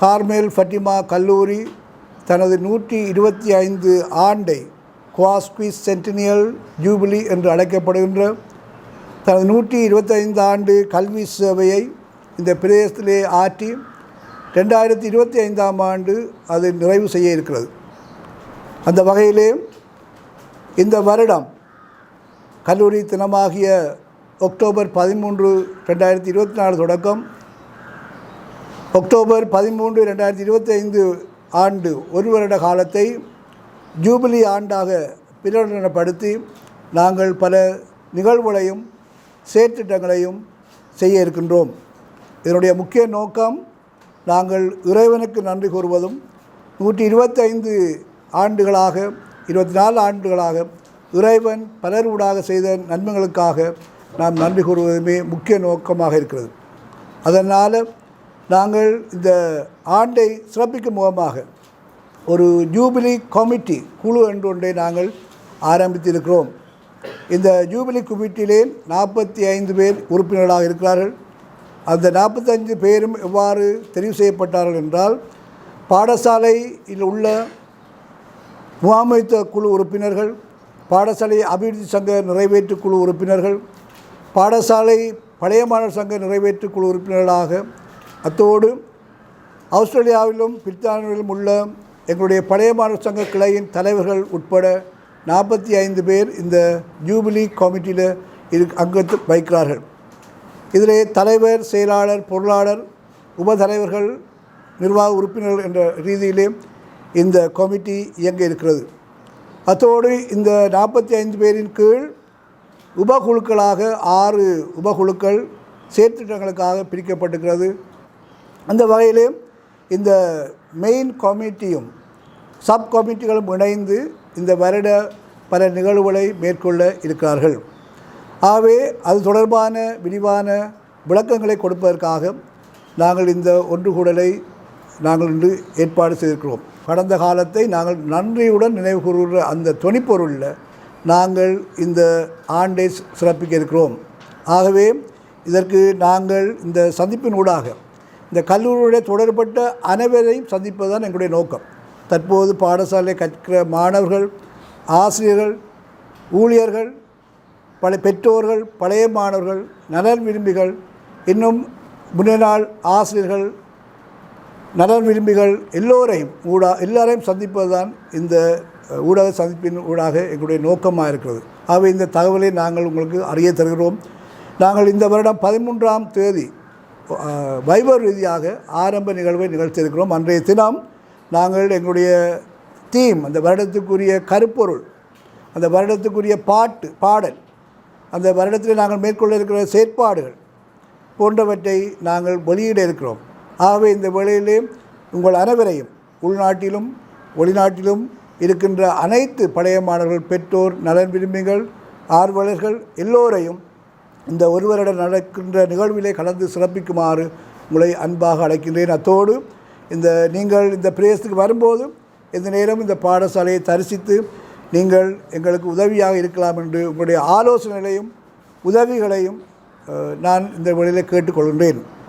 Carmel ஃபட்டிமா கல்லூரி தனது நூற்றி இருபத்தி ஐந்து ஆண்டை குவாஸ்குவிஸ் சென்டினியல் ஜூபிலி என்று அழைக்கப்படுகின்ற தனது நூற்றி இருபத்தைந்து ஆண்டு கல்வி சேவையை இந்த பிரதேசத்திலே ஆற்றி ரெண்டாயிரத்தி இருபத்தி ஐந்தாம் ஆண்டு அது நிறைவு செய்ய இருக்கிறது. அந்த வகையிலே இந்த வருடம் கல்லூரி தினமாகிய அக்டோபர் பதிமூன்று ரெண்டாயிரத்தி இருபத்தி நாலு தொடக்கம் அக்டோபர் பதிமூன்று ரெண்டாயிரத்தி இருபத்தி ஐந்து ஆண்டு ஒரு வருட காலத்தை ஜூபிலி ஆண்டாக பிரகடனப்படுத்தி நாங்கள் பல நிகழ்வுகளையும் செயற்திட்டங்களையும் செய்ய இருக்கின்றோம். இதனுடைய முக்கிய நோக்கம் நாங்கள் இறைவனுக்கு நன்றி கூறுவதும் நூற்றி இருபத்தைந்து ஆண்டுகளாக இருபத்தி நாலு ஆண்டுகளாக இறைவன் பலரூடாக செய்த நன்மைகளுக்காக நாம் நன்றி கூறுவதுமே முக்கிய நோக்கமாக இருக்கிறது. அதனால் நாங்கள் இந்த ஆண்டை சிறப்பிக்கும் முகமாக ஒரு ஜூபிலி கமிட்டி குழு என்று ஒன்றை நாங்கள் ஆரம்பித்திருக்கிறோம். இந்த ஜூபிலி கமிட்டியிலே நாற்பத்தி ஐந்து பேர் உறுப்பினர்களாக இருக்கிறார்கள். அந்த நாற்பத்தஞ்சு பேரும் எவ்வாறு தெரிவு செய்யப்பட்டார்கள் என்றால் பாடசாலையில் உள்ள முகாமைத்துவ குழு உறுப்பினர்கள் பாடசாலை அபிவிருத்தி சங்க நிறைவேற்று குழு உறுப்பினர்கள் பாடசாலை பழைய மாணவர் சங்க நிறைவேற்று குழு உறுப்பினர்களாக அத்தோடு ஆஸ்திரேலியாவிலும் பிரித்தானியாவிலும் உள்ள எங்களுடைய பழைய மாணவர் சங்க கிளையின் தலைவர்கள் உட்பட நாற்பத்தி ஐந்து பேர் இந்த ஜூபிலி கமிட்டியில் இரு அங்கத்து வைக்கிறார்கள் இதிலே தலைவர் செயலாளர் பொருளாளர் உபதலைவர்கள் நிர்வாக உறுப்பினர்கள் என்ற ரீதியிலே இந்த கமிட்டி இயங்க இருக்கிறது. அத்தோடு இந்த நாற்பத்தி ஐந்து பேரின் கீழ் உபகுழுக்களாக ஆறு உபகுழுக்கள் செயற்திட்டங்களுக்காக பிரிக்கப்பட்டிருக்கிறது. அந்த வகையிலே இந்த மெயின் கமிட்டியும் சப் கமிட்டிகளும் இணைந்து இந்த வருட பல நிகழ்வுகளை மேற்கொள்ள இருக்கிறார்கள். ஆகவே அது தொடர்பான விரிவான விளக்கங்களை கொடுப்பதற்காக நாங்கள் இந்த ஒன்று கூடலை நாங்கள் இன்று ஏற்பாடு செய்திருக்கிறோம். கடந்த காலத்தை நாங்கள் நன்றியுடன் நினைவு கூறுகிற அந்த துணிப்பொருளில் நாங்கள் இந்த ஆண்டை சிறப்பிக்க இருக்கிறோம். ஆகவே இதற்கு நாங்கள் இந்த சந்திப்பின் ஊடாக இந்த கல்லூரியுடைய தொடர்பட்ட அனைவரையும் சந்திப்பது தான் எங்களுடைய நோக்கம். தற்போது பாடசாலை கற்கிற மாணவர்கள் ஆசிரியர்கள் ஊழியர்கள் பல பெற்றோர்கள் பழைய மாணவர்கள் நலன் விரும்பிகள் இன்னும் முன்னாள் ஆசிரியர்கள் நலன் விரும்பிகள் எல்லோரையும் ஊடா எல்லாரையும் சந்திப்பது தான் இந்த ஊடக சந்திப்பின் ஊடாக எங்களுடைய நோக்கமாக இருக்கிறது. ஆகவே இந்த தகவலை நாங்கள் உங்களுக்கு அறிய தருகிறோம். நாங்கள் இந்த வருடம் பதிமூன்றாம் தேதி வைபவ் ரீதியாக ஆரம்ப நிகழ்வை நிகழ்த்தியிருக்கிறோம். அன்றைய தினம் நாங்கள் எங்களுடைய தீம் அந்த வருடத்துக்குரிய கருப்பொருள் அந்த வருடத்துக்குரிய பாட்டு பாடல் அந்த வருடத்தில் நாங்கள் மேற்கொள்ள இருக்கிற செயற்பாடுகள் போன்றவற்றை நாங்கள் வெளியிட இருக்கிறோம். ஆகவே இந்த வேளையிலே உங்கள் அனைவரையும் உள்நாட்டிலும் வெளிநாட்டிலும் இருக்கின்ற அனைத்து பழைய மாணவர்கள் பெற்றோர் நலன் விரும்பிகள் ஆர்வலர்கள் எல்லோரையும் இந்த ஒருவரிடம் நடக்கின்ற நிகழ்விலே கலந்து சிறப்பிக்குமாறு உங்களை அன்பாக அழைக்கின்றேன். அத்தோடு இந்த நீங்கள் இந்த பிரேசத்துக்கு வரும்போது இந்த நேரம் இந்த பாடசாலையை தரிசித்து நீங்கள் எங்களுக்கு உதவியாக இருக்கலாம் என்று உங்களுடைய ஆலோசனைகளையும் உதவிகளையும் நான் இந்த வழியில் கேட்டுக்கொள்கின்றேன்.